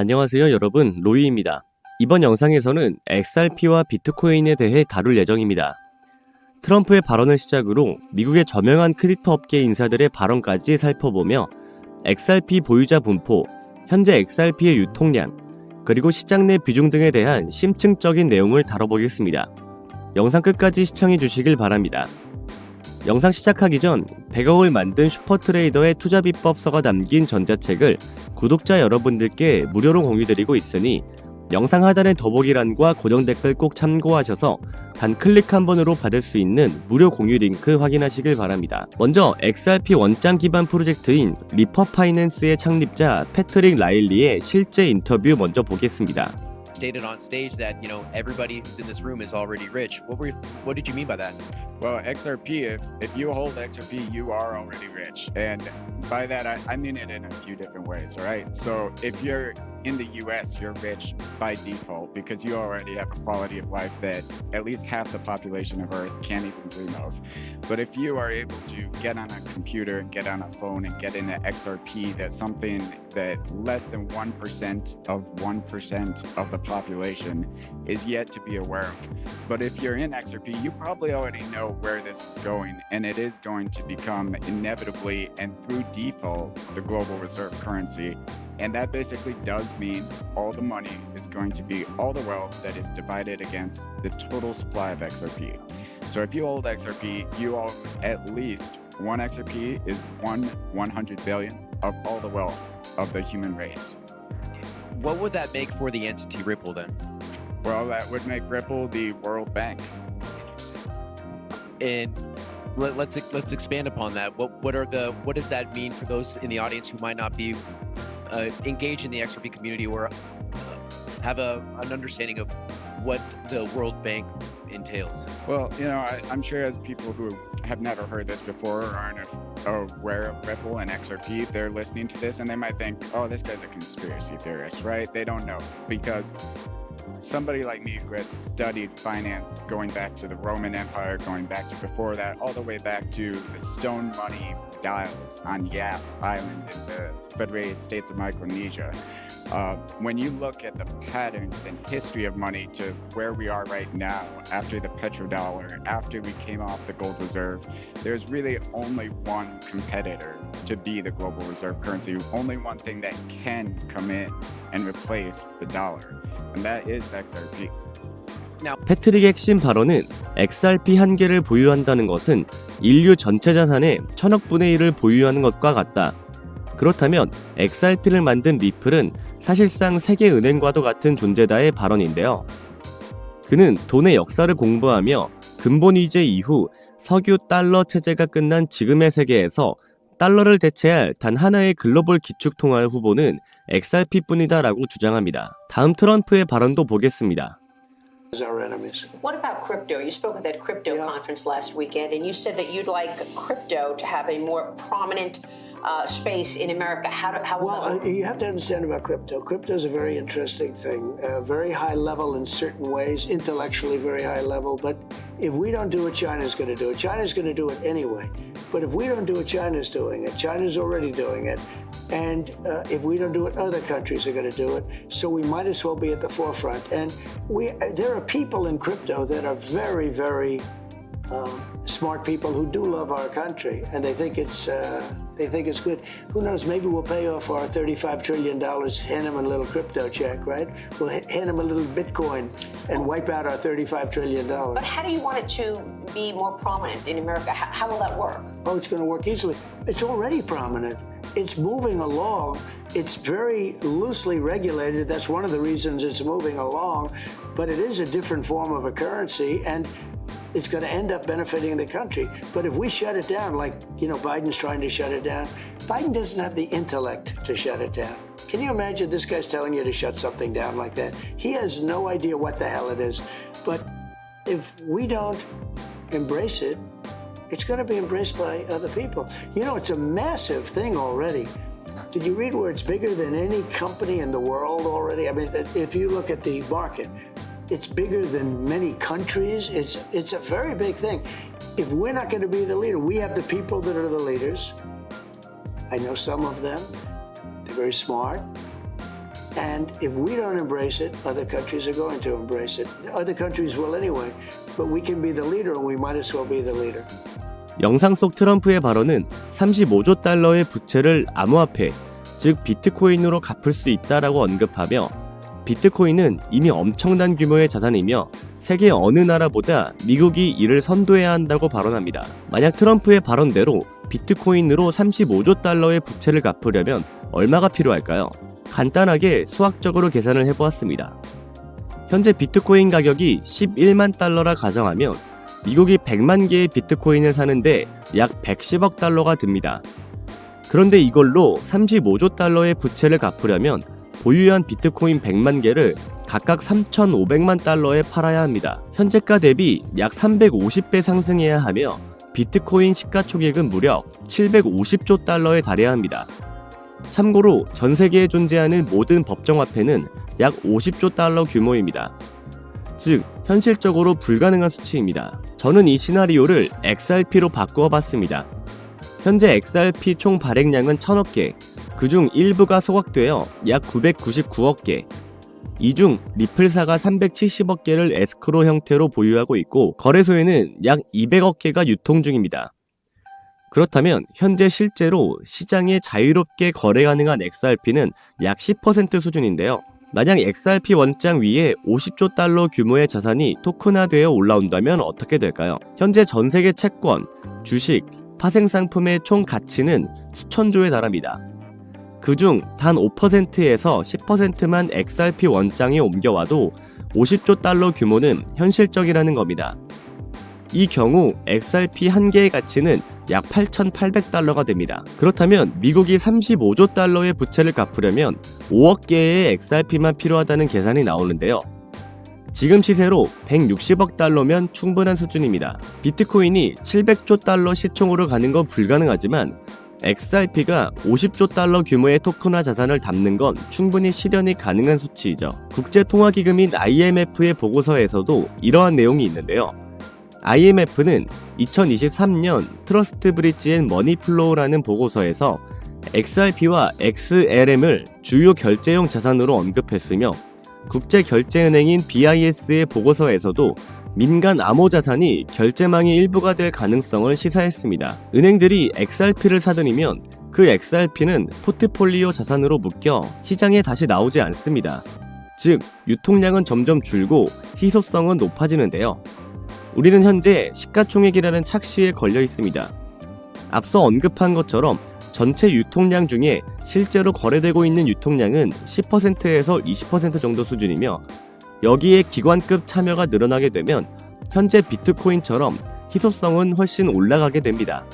안녕하세요 여러분 로이입니다. 이번 영상에서는 XRP와 비트코인에 대해 다룰 예정입니다. 트럼프의 발언을 시작으로 미국의 저명한 크립토 업계 인사들의 발언까지 살펴보며 XRP 보유자 분포, 현재 XRP의 유통량, 그리고 시장 내 비중 등에 대한 심층적인 내용을 다뤄보겠습니다. 영상 끝까지 시청해 주시길 바랍니다. 영상 시작하기 전 100억을 만든 슈퍼트레이더의 투자 비법서가 담긴 전자책을 구독자 여러분들께 무료로 공유드리고 있으니 영상 하단의 더보기란과 고정 댓글 꼭 참고하셔서 단 클릭 한 번으로 받을 수 있는 무료 공유 링크 확인하시길 바랍니다. 먼저 XRP 원장 기반 프로젝트인 리퍼 파이낸스의 창립자 패트릭 라일리의 실제 인터뷰 먼저 보겠습니다. stated on stage that you know everybody who's in this room is already rich. What were you, what did you mean by that? Well, XRP, if, if you hold XRP, you are already rich. And by that, I, I mean it in a few different ways, right? So if you're in the US, you're rich by default because you already have a quality of life that at least half the population of Earth can't even dream of. But if you are able to get on a computer and get on a phone and get into XRP, that's something that less than 1% of 1% of the population is yet to be aware of. But if you're in XRP, you probably already know where this is going, and it is going to become inevitably and through default the global reserve currency. And that basically does mean all the money is going to be all the wealth that is divided against the total supply of XRP. So if you hold XRP, you own at least one XRP is one 100 billion of all the wealth of the human race. What would that make for the entity Ripple then? Well, that would make Ripple the World Bank. And let, let's let's expand upon that. What what are the what does that mean for those in the audience who might not be uh, engaged in the XRP community or uh, have a an understanding of what the World Bank entails? Well, you know, I, I'm sure as people who have never heard this before or aren't aware of Ripple and XRP, they're listening to this and they might think, oh, this guy's a conspiracy theorist, right? They don't know because somebody like me who has studied finance going back to the Roman Empire, going back to before that, all the way back to the stone money dials on Yap Island in the Federated States of Micronesia. Uh, when you look at the patterns and history of money to where we are right now, after the petrodollar, after we came off the gold reserve, there's really only one competitor to be the global reserve currency, only one thing that can come in and replace the dollar, and that is XRP. 패트릭의 핵심 발언은 XRP 한 개를 보유한다는 것은 인류 전체 자산의 천억 분의 1을 보유하는 것과 같다. 그렇다면 XRP를 만든 리플은 사실상 세계 은행과도 같은 존재다의 발언인데요. 그는 돈의 역사를 공부하며 근본 위제 이후 석유 달러 체제가 끝난 지금의 세계에서 달러를 대체할 단 하나의 글로벌 기축 통화 후보는 XRP뿐이다라고 주장합니다. 다음 트럼프의 발언도 보겠습니다. as our enemies. What about crypto? You spoke at that crypto Yeah. conference last weekend, and you said that you'd like crypto to have a more prominent uh, space in America. How, do, how Well, uh, you have to understand about crypto. Crypto is a very interesting thing, uh, very high level in certain ways, intellectually very high level. But if we don't do it, China's going to do it. China's going to do it anyway. But if we don't do it, China's doing it. China's already doing it. And uh, if we don't do it, other countries are going to do it. So we might as well be at the forefront. And we, uh, there are people in crypto that are very, very um, smart people who do love our country, and they think it's uh, they think it's good. Who knows? Maybe we'll pay off our thirty-five trillion dollars, hand them a little crypto check, right? We'll hand them a little Bitcoin and wipe out our thirty-five trillion dollars. But how do you want it to be more prominent in America? How, how will that work? Oh, it's going to work easily. It's already prominent. It's moving along. It's very loosely regulated. That's one of the reasons it's moving along. But it is a different form of a currency, and it's going to end up benefiting the country. But if we shut it down, like you know, Biden's trying to shut it down, Biden doesn't have the intellect to shut it down. Can you imagine this guy's telling you to shut something down like that? He has no idea what the hell it is. But if we don't embrace it, it's going to be embraced by other people. You know, it's a massive thing already. Did you read where it's bigger than any company in the world already? I mean, if you look at the market, it's bigger than many countries. It's it's a very big thing. If we're not going to be the leader, we have the people that are the leaders. I know some of them. They're very smart. And if we don't embrace it, other countries are going to embrace it. Other countries will anyway, but we can be the leader and we might as well be the leader. 영상 속 트럼프의 발언은 35조 달러의 부채를 암호화폐, 즉 비트코인으로 갚을 수 있다라고 언급하며 비트코인은 이미 엄청난 규모의 자산이며 세계 어느 나라보다 미국이 이를 선도해야 한다고 발언합니다. 만약 트럼프의 발언대로 비트코인으로 35조 달러의 부채를 갚으려면 얼마가 필요할까요? 간단하게 수학적으로 계산을 해보았습니다. 현재 비트코인 가격이 11만 달러라 가정하면 미국이 100만 개의 비트코인을 사는데 약 110억 달러가 듭니다. 그런데 이걸로 35조 달러의 부채를 갚으려면 보유한 비트코인 100만 개를 각각 3,500만 달러에 팔아야 합니다. 현재가 대비 약 350배 상승해야 하며 비트코인 시가총액은 무려 750조 달러에 달해야 합니다. 참고로 전 세계에 존재하는 모든 법정화폐는 약 50조 달러 규모입니다. 즉, 현실적으로 불가능한 수치입니다. 저는 이 시나리오를 XRP로 바꾸어 봤습니다. 현재 XRP 총 발행량은 1000억 개, 그중 일부가 소각되어 약 999억 개, 이 중 리플사가 370억 개를 에스크로 형태로 보유하고 있고 거래소에는 약 200억 개가 유통 중입니다. 그렇다면 현재 실제로 시장에 자유롭게 거래 가능한 XRP는 약 10% 수준인데요. 만약 XRP 원장 위에 50조 달러 규모의 자산이 토큰화되어 올라온다면 어떻게 될까요? 현재 전 세계 채권, 주식, 파생 상품의 총 가치는 수천조에 달합니다. 그중 단 5%에서 10%만 XRP 원장에 옮겨와도 50조 달러 규모는 현실적이라는 겁니다. 이 경우 XRP 한 개의 가치는 약 8,800달러가 됩니다. 그렇다면 미국이 35조 달러의 부채를 갚으려면 5억 개의 XRP만 필요하다는 계산이 나오는데요. 지금 시세로 160억 달러면 충분한 수준입니다. 비트코인이 700조 달러 시총으로 가는 건 불가능하지만 XRP가 50조 달러 규모의 토큰화 자산을 담는 건 충분히 실현이 가능한 수치이죠. 국제통화기금인 IMF의 보고서에서도 이러한 내용이 있는데요. IMF는 2023년 트러스트 브릿지 앤 머니 플로우라는 보고서에서 XRP와 XLM을 주요 결제용 자산으로 언급했으며 국제결제은행인 BIS의 보고서에서도 민간 암호 자산이 결제망의 일부가 될 가능성을 시사했습니다. 은행들이 XRP를 사들이면 그 XRP는 포트폴리오 자산으로 묶여 시장에 다시 나오지 않습니다. 즉, 유통량은 점점 줄고 희소성은 높아지는데요. 우리는 현재 시가총액이라는 착시에 걸려 있습니다. 앞서 언급한 것처럼 전체 유통량 중에 실제로 거래되고 있는 유통량은 10%에서 20% 정도 수준이며 여기에 기관급 참여가 늘어나게 되면 현재 비트코인처럼 희소성은 훨씬 올라가게 됩니다.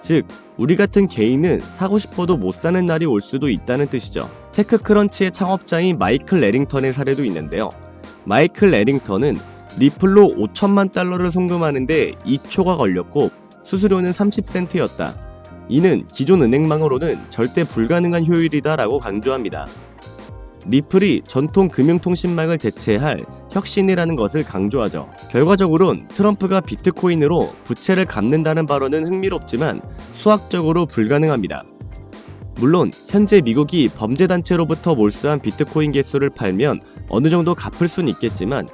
즉, 우리 같은 개인은 사고 싶어도 못 사는 날이 올 수도 있다는 뜻이죠. 테크크런치의 창업자인 마이클 레링턴의 사례도 있는데요. 마이클 레링턴은 리플로 5천만 달러를 송금하는데 2초가 걸렸고 수수료는 30센트였다. 이는 기존 은행망으로는 절대 불가능한 효율이다라고 강조합니다. 리플이 전통 금융통신망을 대체할 혁신이라는 것을 강조하죠. 결과적으론 트럼프가 비트코인으로 부채를 갚는다는 발언은 흥미롭지만 수학적으로 불가능합니다. 물론 현재 미국이 범죄단체로부터 몰수한 비트코인 개수를 팔면 어느 정도 갚을 수는 있겠지만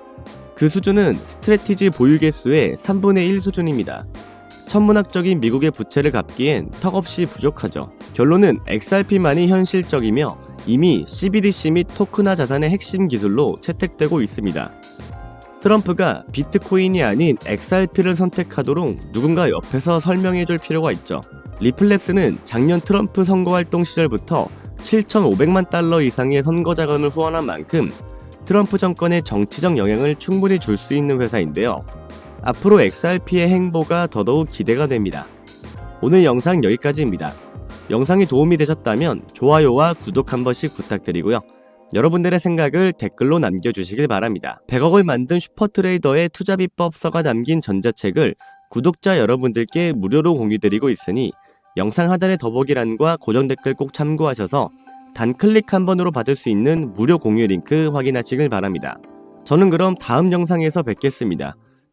그 수준은 스트레티지 보유 개수의 3분의 1 수준입니다. 천문학적인 미국의 부채를 갚기엔 턱없이 부족하죠. 결론은 XRP만이 현실적이며 이미 CBDC 및 토큰화 자산의 핵심 기술로 채택되고 있습니다. 트럼프가 비트코인이 아닌 XRP를 선택하도록 누군가 옆에서 설명해 줄 필요가 있죠. 리플랩스는 작년 트럼프 선거활동 시절부터 7,500만 달러 이상의 선거 자금을 후원한 만큼 트럼프 정권의 정치적 영향을 충분히 줄 수 있는 회사인데요. 앞으로 XRP의 행보가 더더욱 기대가 됩니다. 오늘 영상 여기까지입니다. 영상이 도움이 되셨다면 좋아요와 구독 한 번씩 부탁드리고요. 여러분들의 생각을 댓글로 남겨주시길 바랍니다. 100억을 만든 슈퍼트레이더의 투자 비법서가 담긴 전자책을 구독자 여러분들께 무료로 공유드리고 있으니 영상 하단의 더보기란과 고정 댓글 꼭 참고하셔서 단 클릭 한 번으로 받을 수 있는 무료 공유 링크 확인하시길 바랍니다. 저는 그럼 다음 영상에서 뵙겠습니다.